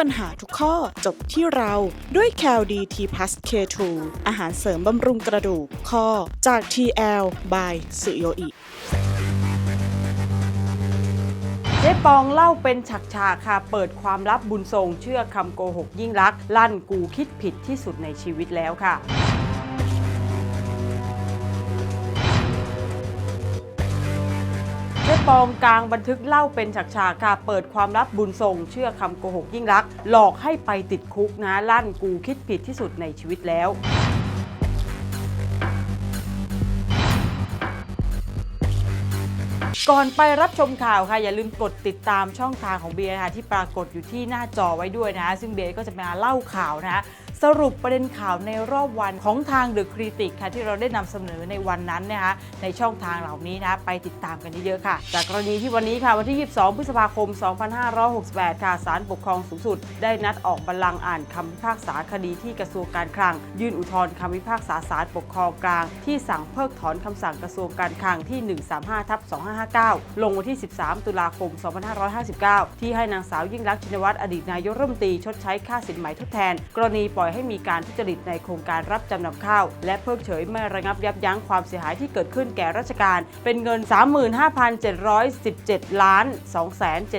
ปัญหาทุกข้อจบที่เราด้วย c a l d t p l u s K2 อาหารเสริมบำรุงกระดูกข้อจาก TL by สุโยอิเจ๊ปองเล่าเป็นฉากๆค่ะ เปิดความลับบุญทรงเชื่อคำโกหกยิ่งรัก ลั่นกูคิดผิดที่สุดในชีวิตแล้วค่ะ ปองกลางบันทึกเล่าเป็นฉากๆค่ะ เปิดความลับบุญทรง เชื่อคำโกหกยิ่งรัก หลอกให้ไปติดคุกนะ ลั่นกูคิดผิดที่สุดในชีวิตแล้วก่อนไปรับชมข่าวค่ะ อย่าลืมกดติดตามช่องทางของเบียร์ค่ะที่ปรากฏอยู่ที่หน้าจอไว้ด้วยนะ ซึ่งเบียร์ก็จะมาเล่าข่าวนะ สรุปประเด็นข่าวในรอบวันของทางเดอะคริติกค่ะที่เราได้นำเสนอในวันนั้นนะคะในช่องทางเหล่านี้นะไปติดตามกันเยอะๆค่ะ จากกรณีที่วันนี้ค่ะวันที่ 22 พฤษภาคม 2568 ค่ะศาลปกครองสูงสุด ได้นัดออกบัลลังก์อ่านคำพิพากษาคดีที่กระทรวงการคลัง ยื่นอุทธรณ์คำพิพากษาศาลปกครองกลาง ที่สั่งเพิกถอนคำสั่งกระทรวงการคลังที่ 135ทับ2559 ลงวันที่ 13 ตุลาคม 2559 ที่ให้นางสาวยิ่งรักชินวัตรอดีตนายกรัฐมนตรีชดใช้ค่าสินไหมทดแทน กรณีปล่อยให้มีการทุจริตในโครงการรับจำนำข้าว และเพิกเฉยไม่ระงับยับยั้งความเสียหายที่เกิดขึ้นแก่ราชการ เป็นเงิน 35,717 ล้าน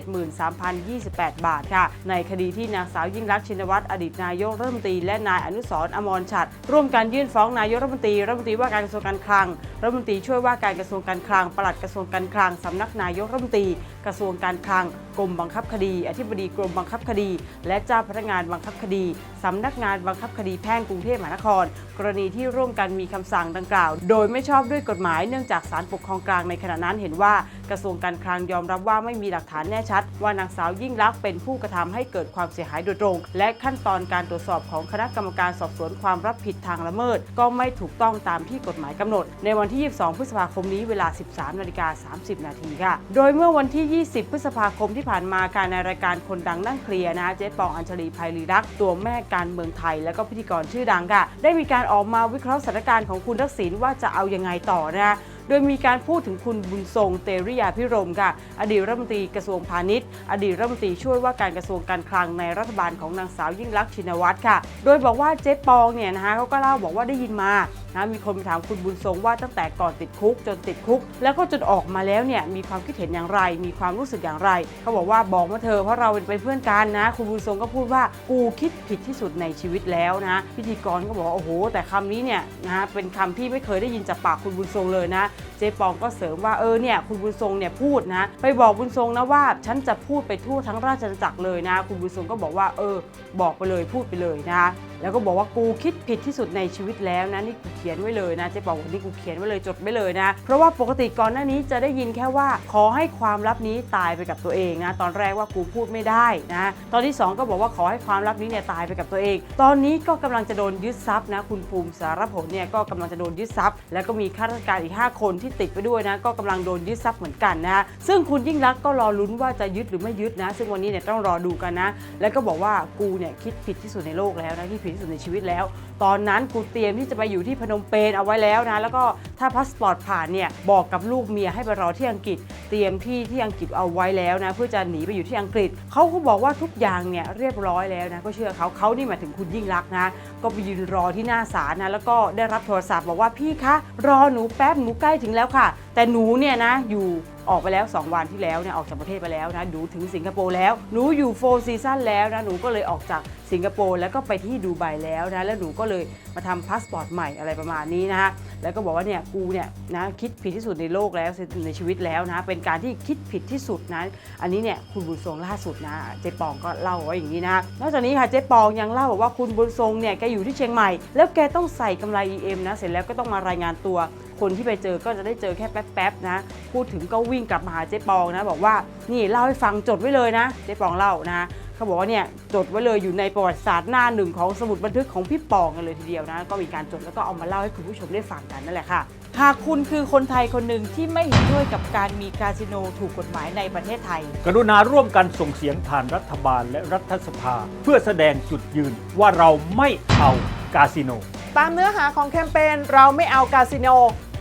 273,028 บาทค่ะ ในคดีที่นางสาวยิ่งรักชินวัตรอดีตนายกรัฐมนตรีและนายอนุสรอมรฉัตรร่วมกันยื่นฟ้องนายกรัฐมนตรีรัฐมนตรีว่าการกระทรวงการคลังรัฐมนตรีช่วยว่าการกระทรวงการคลังปลัดกระทรวงการคลังสำนักนายกรัฐมนตรีกระทรวงการคลังกรมบังคับคดี อธิบดีกรมบังคับคดี และเจ้าพนักงานบังคับคดีสำนักงานบังคับคดีแพ่งกรุงเทพมหานครกรณีที่ร่วมกันมีคำสั่งดังกล่าว โดยไม่ชอบด้วยกฎหมายเนื่องจากศาลปกครองกลางในขณะนั้นเห็นว่า กระทรวงการคลังยอมรับว่าไม่มีหลักฐานแน่ชัด ว่านางสาวยิ่งลักษณ์เป็นผู้กระทำให้เกิดความเสียหายโดยตรง และขั้นตอนการตรวจสอบของคณะกรรมการสอบสวนความรับผิดทางละเมิด ก็ไม่ถูกต้องตามที่กฎหมายกำหนด ในวันที่ 22 พฤษภาคมนี้เวลา 13นาฬิกา30 นาทีค่ะ โดยเมื่อวันที่ 20 พฤษภาคมที่ผ่านมาการในรายการคนดังนั่งเคลียร์นะเจ๊ปองอัญชลีภัยรีรักตัวแม่การเมืองไทย และก็พิธีกรชื่อดังค่ะ ได้มีการออกมาวิเคราะห์สถานการณ์ของคุณทักษิณว่าจะเอายังไงต่อนะโดยมีการพูดถึงคุณบุญทรงเตริยาพิรมค่ะ อดีตรัฐมนตรีกระทรวงพาณิชย์ อดีตรัฐมนตรีช่วยว่าการกระทรวงการคลังในรัฐบาลของนางสาวยิ่งลักษณ์ชินวัตรค่ะ โดยบอกว่าเจ๊ปองเนี่ยนะคะเขาก็เล่าบอกว่าได้ยินมา นะมีคนไปถามคุณบุญทรงว่าตั้งแต่ก่อนติดคุกจนติดคุก แล้วก็จนออกมาแล้วเนี่ยมีความคิดเห็นอย่างไร มีความรู้สึกอย่างไร เขาบอกว่าบอกมาเธอเพราะเราเป็นเพื่อนกันนะ คุณบุญทรงก็พูดว่ากูคิดผิดที่สุดในชีวิตแล้วนะพิธีกรก็บอกโอ้โห แต่คำนี้เนี่ยนะเป็นคำที่ไม่เคยได้ยินจากปากคุณบุญทรงเลยนะ เจ๊ปองก็เสริมว่าเออเนี่ยคุณบุญทรงเนี่ยพูดนะไปบอกบุญทรงนะว่าฉันจะพูดไปทั่วทั้งราชอาณาจักรเลยนะ คุณบุญทรงก็บอกว่าเออบอกไปเลยพูดไปเลยนะ แล้วก็บอกว่ากูคิดผิดที่สุดในชีวิตแล้วนะนี่กูเขียนไว้เลยนะเจ๊ปองบอกนี่กูเขียนไว้เลยจดไว้เลยนะ เพราะว่าปกติก่อนหน้านี้จะได้ยินแค่ว่า ขอให้ความลับนี้ตายไปกับตัวเองนะตอนแรกว่ากูพูดไม่ได้นะตอนที่สองก็บอกว่าขอให้ความลับนี้เนี่ยตายไปกับตัวเอง ตอนนี้ก็กำลังจะโดนยึดทรัพย์นะคุณภูมิสารผลเนี่ยก็กำลังจะโดนยึดทรัพย์ แล้วก็มีข้าราชการอีก 5 คนที่ติดไปด้วยนะก็กำลังโดนยึดทรัพย์เหมือนกันนะซึ่งคุณยิ่งรักก็รอลุ้นว่าจะยึดหรือไม่ยึดนะ ซึ่งวันนี้เนี่ยต้องรอดูกันนะ แล้วก็บอกว่ากูเนี่ยคิดผิดที่สุดในโลกแล้วนะคิดผิดที่สุดในชีวิตแล้ว ตอนนั้นกูเตรียมที่จะไปอยู่ที่พนมเปญเอาไว้แล้วนะ แล้วก็ถ้าพาสปอร์ตผ่านเนี่ยบอกกับลูกเมียให้ไปรอที่อังกฤษ เตรียมที่ที่อังกฤษเอาไว้แล้วนะ เพื่อจะหนีไปอยู่ที่อังกฤษเขาก็บอกว่าทุกอย่างเนี่ยเรียบร้อยแล้วนะก็เชื่อเขาเขานี่หมายถึงคุณยิ่งรักนะ ก็ไปยืนรอที่หน้าศาลนะแล้วก็ได้รับโทรศัพท์บอกว่าพี่คะรอหนูแป๊บหนูใกล้ถึงแล้วค่ะ แต่หนูเนี่ยนะอยู่ออกไปแล้ว 2 วันที่แล้วเนี่ยออกจากประเทศไปแล้วนะหนูถึงสิงคโปร์แล้วหนูอยู่โฟร์ซีซั่นแล้วนะหนูก็เลยออกจาก สิงคโปร์แล้วก็ไปที่ดูไบแล้วนะแล้วหนูก็เลยมาทำพาสปอร์ตใหม่อะไรประมาณนี้นะฮะแล้วก็บอกว่าเนี่ยกูเนี่ยนะคิดผิดที่สุดในโลกแล้วในชีวิตแล้วนะเป็นการที่คิดผิดที่สุดนะอันนี้เนี่ยคุณบุญทรงล่าสุดนะเจ๊ปองก็เล่าไว้อย่างนี้นะนอกจากนี้ค่ะเจ๊ปองยังเล่าบอกว่าคุณบุญทรงเนี่ยแกอยู่ที่เชียงใหม่ แล้วแกต้องใส่กำไร EM นะเสร็จแล้วก็ต้องมารายงานตัว คนที่ไปเจอก็จะได้เจอแค่แป๊บๆนะพูดถึงก็วิ่งกลับมาหาเจ๊ปองนะบอกว่านี่เล่าให้ฟังจดไว้เลยนะเจ๊ปองเล่านะ เขาบอกว่าเนี่ยจดไว้เลยอยู่ในประวัติศาสตร์หน้าหนึ่งของสมุดบันทึกของพี่ปองกันเลยทีเดียวนะ ก็มีการจดแล้วก็เอามาเล่าให้คุณผู้ชมได้ฟังกันนั่นแหละค่ะ หากคุณคือคนไทยคนหนึ่งที่ไม่เห็นด้วยกับการมีคาสิโนถูกกฎหมายในประเทศไทย กรุณาร่วมกันส่งเสียงผ่านรัฐบาลและรัฐสภา เพื่อแสดงจุดยืนว่าเราไม่เอากาสิโน ตามเนื้อหาของแคมเปญเราไม่เอาคาสิโน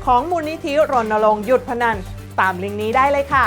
ของมูลนิธิรณรงค์หยุดพนัน ตามลิงก์นี้ได้เลยค่ะ